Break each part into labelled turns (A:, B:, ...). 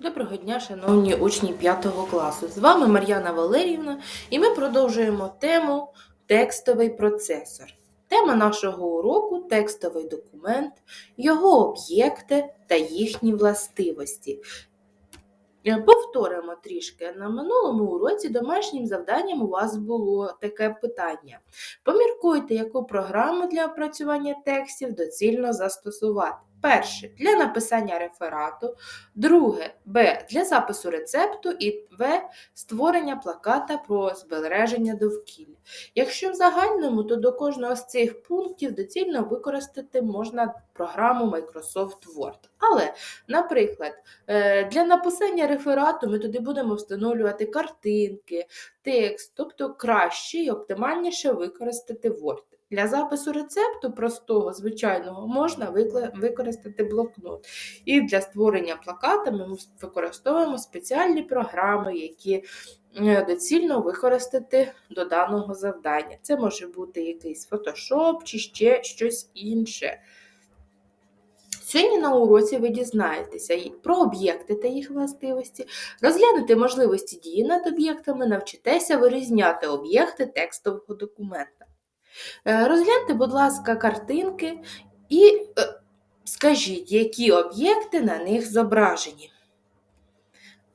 A: Доброго дня, шановні учні 5 класу. З вами Мар'яна Валеріївна, і ми продовжуємо тему текстовий процесор. Тема нашого уроку текстовий документ, його об'єкти та їхні властивості. Е, Повторимо трішки. На минулому уроці домашнім завданням у вас було таке питання. Поміркуйте, яку програму для опрацювання текстів доцільно застосувати. Перше для написання реферату, друге Б для запису рецепту і В створення плаката про збереження довкілля. Якщо в загальному, то до кожного з цих пунктів доцільно використати можна програму Microsoft Word. Але, наприклад, е, для написання реферату ми туди будемо встановлювати картинки, текст, тобто краще і оптимальніше використати Word. Для запису рецепту простого, звичайного, можна використати блокнот. І для створення плаката ми використовуємо спеціальні програми, які е, доцільно використати до даного завдання. Це може бути якийсь Photoshop чи ще щось інше. Сьогодні на уроці ви дізнаєтеся про об'єкти та їх властивості, розглянете можливості дії над об'єктами, навчитеся вирізняти об'єкти текстового документа. Е, Розгляньте, будь ласка, картинки і е, скажіть, які об'єкти на них зображені.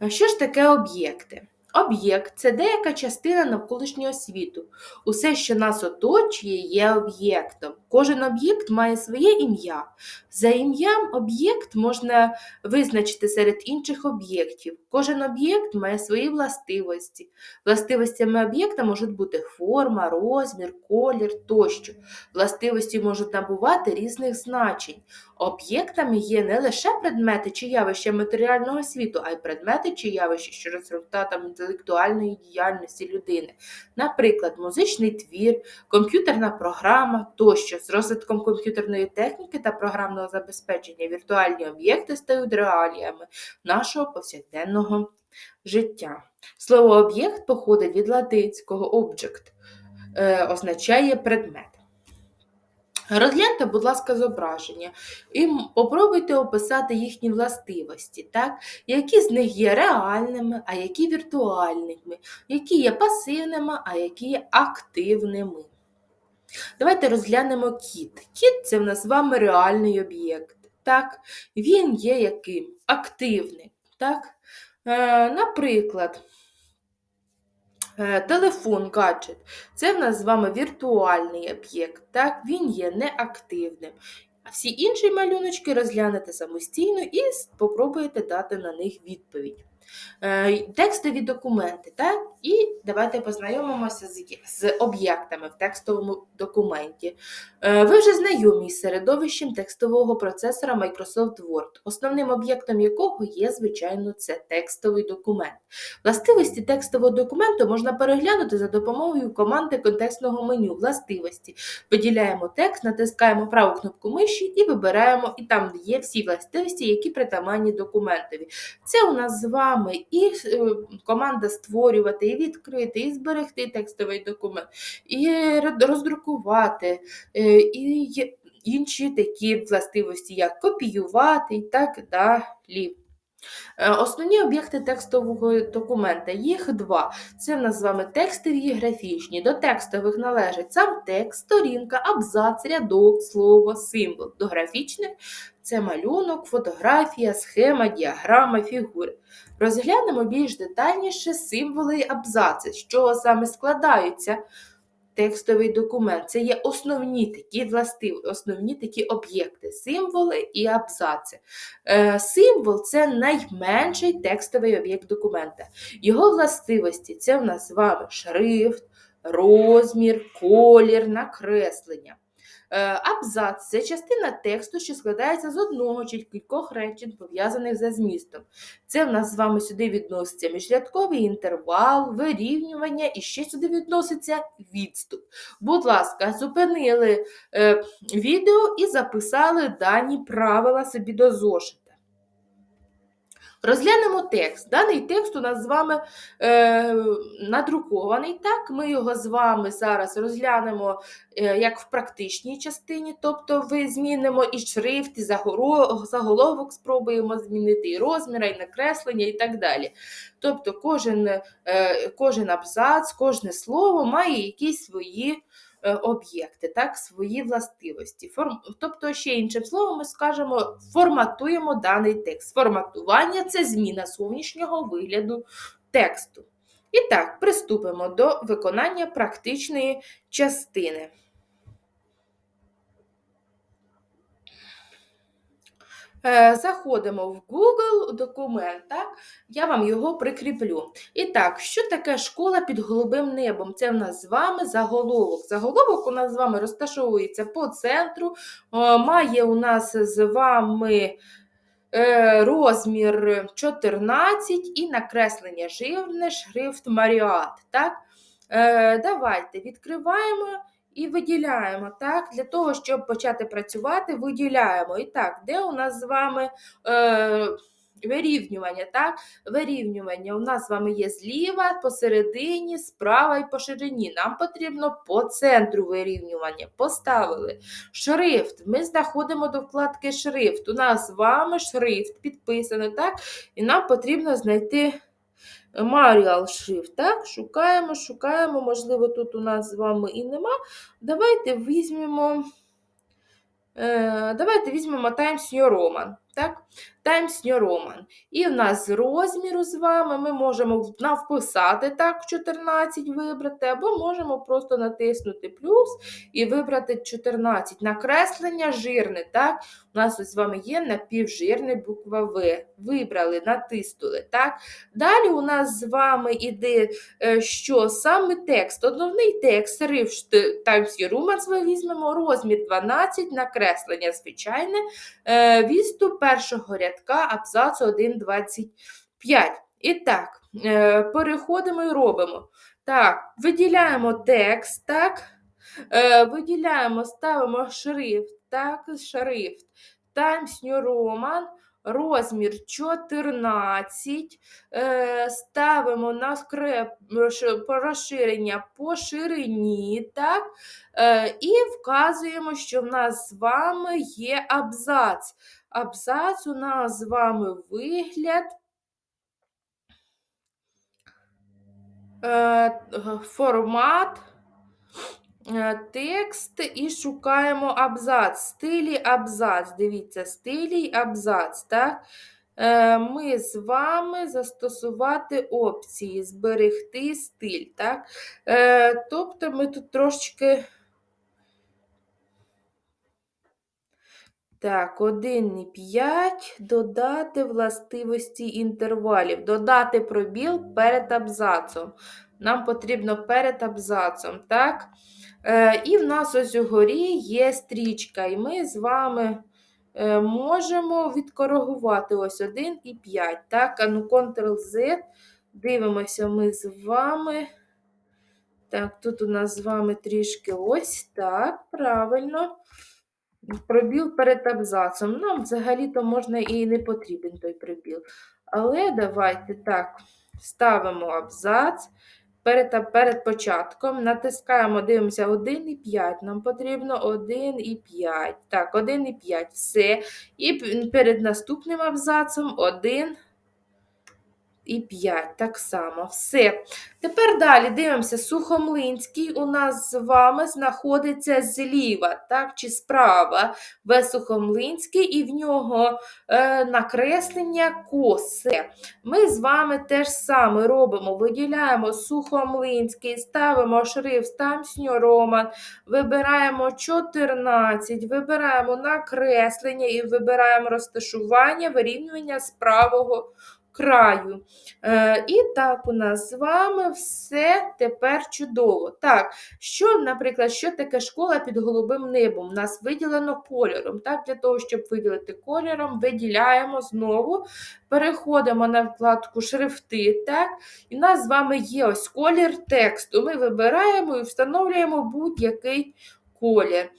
A: Що ж таке об'єкти? Об'єкт це деяка частина навколишнього світу. Усе, що нас оточує, є об'єктом. Кожен об'єкт має своє ім'я. За ім'ям об'єкт можна визначити серед інших об'єктів. Кожен об'єкт має свої властивості. Властивостями об'єкта можуть бути форма, розмір, колір тощо. Властивості можуть набувати різних значень. Об'єктами є не лише предмети чи явища матеріального світу, а й предмети чи явища, що результатом інтелектуальної діяльності людини. Наприклад, музичний твір, комп'ютерна програма тощо. З розвитком комп'ютерної техніки та програмного забезпечення віртуальні об'єкти стають реаліями нашого повсякденного життя. Слово об'єкт походить від латинського object, е, означає предмет. Розгляньте, будь ласка, зображення і попробуйте описати їхні властивості, так? які з них є реальними, а які віртуальними, які є пасивними, а які є активними. Давайте розглянемо кіт. Кіт це в нас з вами реальний об'єкт. Так? Він є яким? Активним. Так? Е, наприклад, телефон, гаджет. Це в нас з вами віртуальний об'єкт. Так? Він є неактивним. А всі інші малюночки розглянете самостійно і спробуєте дати на них відповідь. Е, Текстові документи, так? І давайте познайомимося з, з об'єктами в текстовому документі. Е, Ви вже знайомі з середовищем текстового процесора Microsoft Word, основним об'єктом якого є, звичайно, це текстовий документ. Властивості текстового документу можна переглянути за допомогою команди контекстного меню Властивості. Виділяємо текст, натискаємо праву кнопку миші і вибираємо, і там є всі властивості, які притаманні документові. Це у нас з вами і е, команда створювати, і відкрити, і зберегти текстовий документ, і роздрукувати, е, і інші такі властивості, як копіювати і так далі. Е, Основні об'єкти текстового документа, їх два. Це в нас з вами текстові і графічні. До текстових належить сам текст, сторінка, абзац, рядок, слово, символ. До графічних це малюнок, фотографія, схема, діаграма, фігури. Розглянемо більш детальніше символи і абзаци, з чого саме складаються текстовий документ. Це є основні такі властиві, основні такі об'єкти, символи і абзаци. Е, Символ це найменший текстовий об'єкт документа. Його властивості це в нас з вами шрифт, розмір, колір, накреслення. Е, Абзац це частина тексту, що складається з одного чи кількох речень, пов'язаних за змістом. Це в нас з вами сюди відноситься міжрядковий інтервал, вирівнювання і ще сюди відноситься відступ. Будь ласка, зупинили е, відео і записали дані правила собі до зошита. Розглянемо текст. Даний текст у нас з вами е, надрукований. Так, ми його з вами зараз розглянемо е, як в практичній частині, тобто ви змінимо і шрифт, і заголовок спробуємо змінити, і розміри, і накреслення, і так далі. Тобто кожен, е, кожен абзац, кожне слово має якісь свої об'єкти, так, свої властивості. Форм... Тобто, ще іншим словом, ми скажемо, форматуємо даний текст. Форматування це зміна зовнішнього вигляду тексту. І так, приступимо до виконання практичної частини. Заходимо в Google документ, так? я вам його прикріплю. І так, що таке школа під голубим небом? Це в нас з вами заголовок. Заголовок у нас з вами розташовується по центру, е, має у нас з вами е, розмір 14 і накреслення жирне шрифт Маріат. Так? Е, Давайте відкриваємо і виділяємо. Так? Для того, щоб почати працювати, виділяємо. І так, де у нас з вами е, вирівнювання? Так? Вирівнювання у нас з вами є зліва, посередині, справа і по ширині. Нам потрібно по центру вирівнювання. Поставили. Шрифт. Ми знаходимо до вкладки шрифт. У нас з вами шрифт підписаний, так? І нам потрібно знайти. Маріал Shift, так? Шукаємо, шукаємо, можливо, тут у нас з вами і нема. Давайте візьмемо. Е, давайте візьмемо Times New Roman. Так? Times New Roman. І в нас з розміру з вами ми можемо навписати так, 14 вибрати, або можемо просто натиснути плюс і вибрати 14. Накреслення жирне. так? У нас ось з вами є напівжирне буква В. Вибрали, натиснули. так? Далі у нас з вами іде, е, що саме текст, основний текст, шрифт Times New Roman ми візьмемо, розмір 12, накреслення звичайне, е, відступ першого рядка абзацу 1.25. І так, е, переходимо і робимо. Так, виділяємо текст, так, е, виділяємо, ставимо шрифт, так, шрифт, Times New Roman, розмір 14, е, ставимо на скреп розширення по ширині, так, е, і вказуємо, що в нас з вами є абзац. Абзац у нас з вами вигляд. Е, формат, е, текст і шукаємо абзац. Стилі абзац. Дивіться, стилі абзац. так? Е, ми з вами застосувати опції, зберегти стиль. так? Тобто ми тут трошечки. Так, 1,5 додати властивості інтервалів, додати пробіл перед абзацом. Нам потрібно перед абзацом. так? Е, І в нас ось угорі є стрічка, і ми з вами е, можемо відкоригувати ось 1,5. Так, а ну Ctrl-Z. Дивимося ми з вами. Так, тут у нас з вами трішки ось так, правильно пробіл перед абзацом. Нам взагалі-то можна і не потрібен той пробіл. Але давайте так, ставимо абзац перед перед початком, натискаємо, дивимося 1,5. Нам потрібно 1,5. Так, 1,5. Все. І перед наступним абзацом 1 і 5 так само. Все. Тепер далі дивимося, Сухомлинський у нас з вами знаходиться зліва, так, чи справа В і в нього е, накреслення косе. Ми з вами теж саме робимо, виділяємо Сухомлинський, ставимо шрифт Тамсньо Роман, вибираємо 14, вибираємо накреслення і вибираємо розташування, вирівнювання з правого краю. Е, І так, у нас з вами все тепер чудово. Так, що, наприклад, що таке школа під голубим небом? У нас виділено кольором. Так, Для того, щоб виділити кольором, виділяємо знову, переходимо на вкладку шрифти. так, І у нас з вами є ось колір тексту. Ми вибираємо і встановлюємо будь-який колір,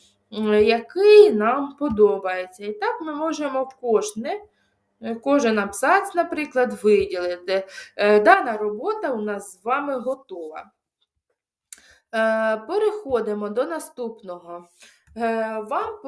A: який нам подобається. І так ми можемо кожне кожен абзац, наприклад, виділити. Е, Дана робота у нас з вами готова. Е, Переходимо до наступного. Е, Вам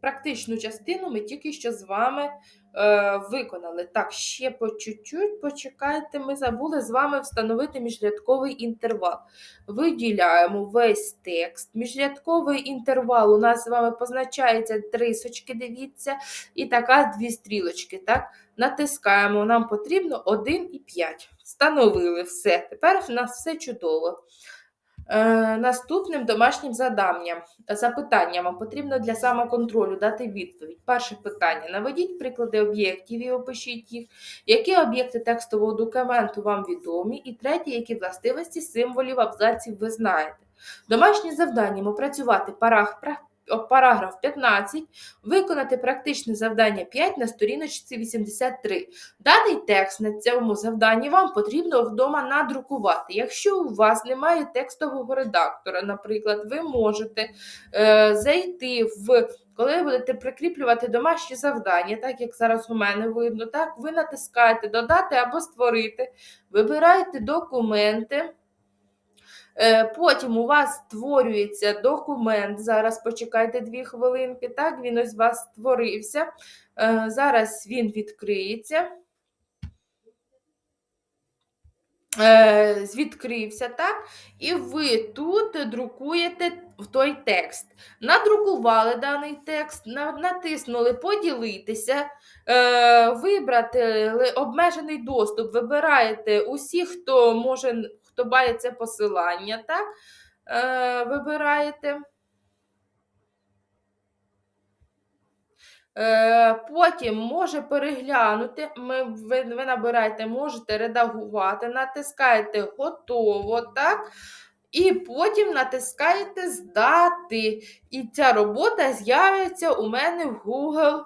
A: практичну частину ми тільки що з вами е, виконали. Так, ще по чуть-чуть почекайте, ми забули з вами встановити міжрядковий інтервал. Виділяємо весь текст. Міжрядковий інтервал у нас з вами позначається трисочки, дивіться, і така дві стрілочки. Так? Натискаємо, нам потрібно 1 і 5. Встановили все. Тепер в нас все чудово. Е, наступним домашнім заданням, запитанням потрібно для самоконтролю дати відповідь. Перше питання: наведіть приклади об'єктів і опишіть їх. Які об'єкти текстового документу вам відомі? І третє, які властивості символів абзаців ви знаєте. Домашнє завданням опрацювати парах, параграф 15, виконати практичне завдання 5 на сторіночці 83. Даний текст на цьому завданні вам потрібно вдома надрукувати. Якщо у вас немає текстового редактора, наприклад, ви можете е, зайти в. Коли ви будете прикріплювати домашні завдання, так як зараз у мене видно, так, ви натискаєте Додати або створити, вибираєте документи. Е, Потім у вас створюється документ. Зараз почекайте дві хвилинки. Так, він ось у вас створився. Е, Зараз він відкриється. Е, Відкрився, так? І ви тут друкуєте в той текст. Надрукували даний текст, натиснули поділитися, вибрати обмежений доступ, вибираєте усі, хто може, хто має це посилання, так? Е, Вибираєте. Е, Потім може переглянути. Ми, ви, ви набираєте, можете редагувати, натискаєте готово, так? І потім натискаєте здати. І ця робота з'явиться у мене в Google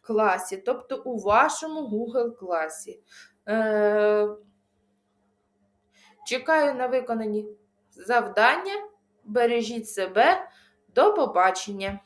A: класі, тобто у вашому Google класі. Е, чекаю на виконані завдання. Бережіть себе. До побачення!